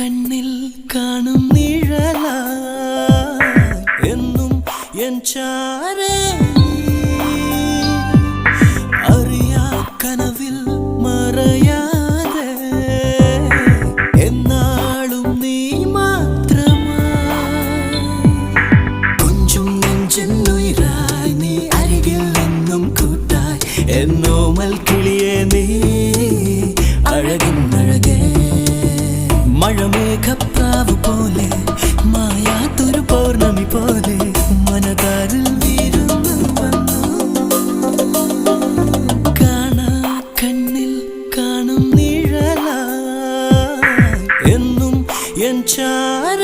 കണ്ണിൽ കാണും നിഴല എന്നും എൻ ചാരേ. അറിയാ കനവിൽ മറയാതെ എന്നാളും നീ മാത്രമാ കൊഞ്ചും നെഞ്ചെന്നുയിരായി നീ അരികിൽ നിന്നും കൂട്ടായി എന്നോമൽ കിളിയെ മഴമേഘപ്രാവ് പോലെ മായാത്തൊരു പൗർണമി പോലെ മനതാരിൽ വന്നു. കാണാ കണ്ണിൽ കാണും നിഴല എന്നും എൻ ചാര